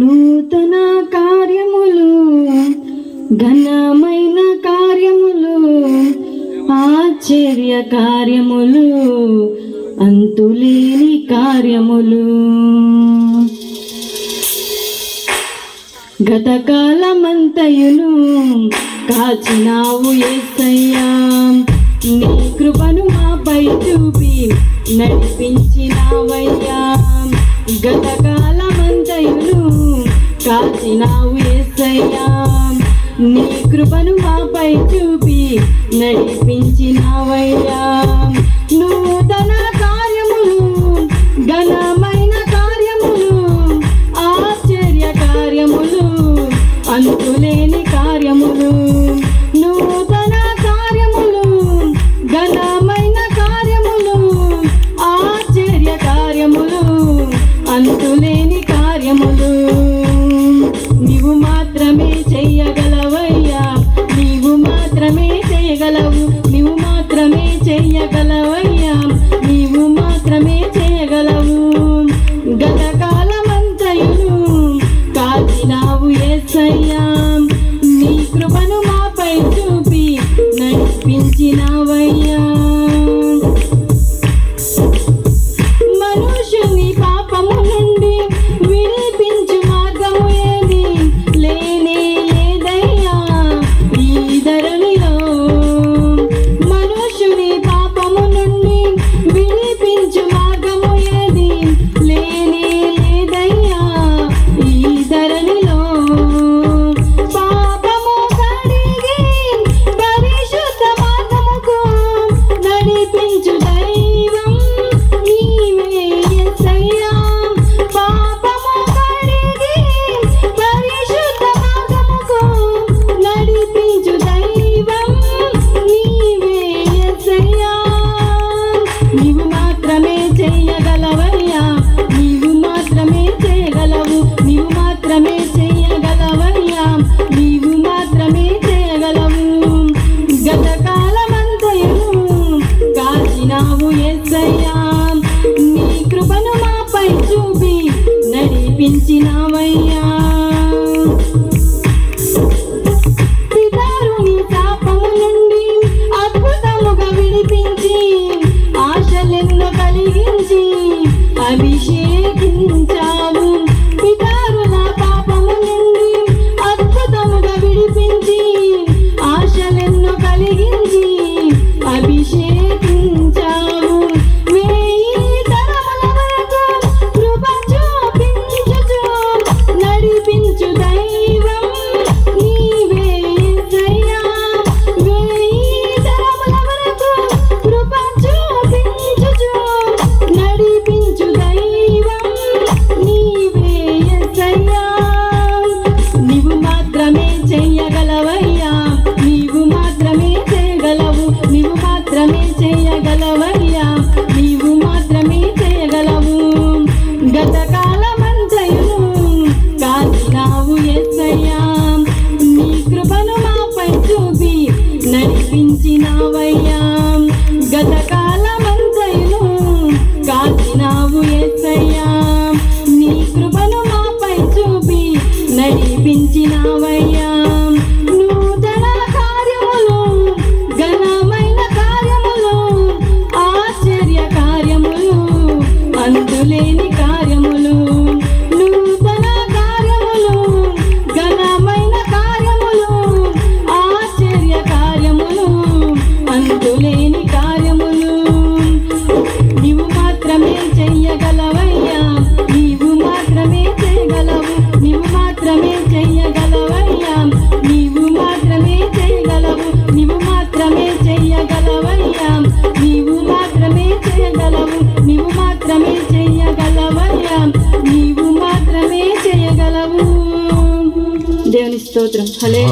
నూతన కార్యములు ఘనమైన కార్యములు ఆశ్చర్య కార్యములు అంతులేని కార్యములు. గతకాలమంతయును కాచినావు ఎస్సయ్యా నీ కృపను మాపై చూపి నడిపించినావయ్యా. గతకాలమంతయును కాచినావు ఎస్సయ్యా నీ కృపను మాపై చూపి నడిపించినవయ్యా. నూతన కార్యములు ఘనమ చెయ్యగలవయ్యా. నీవు మాత్రమే చేయగలవు. గతకాలమంతయును కాచినావు ఏసయ్యా. 更加 చూపించినవయ్యా otro.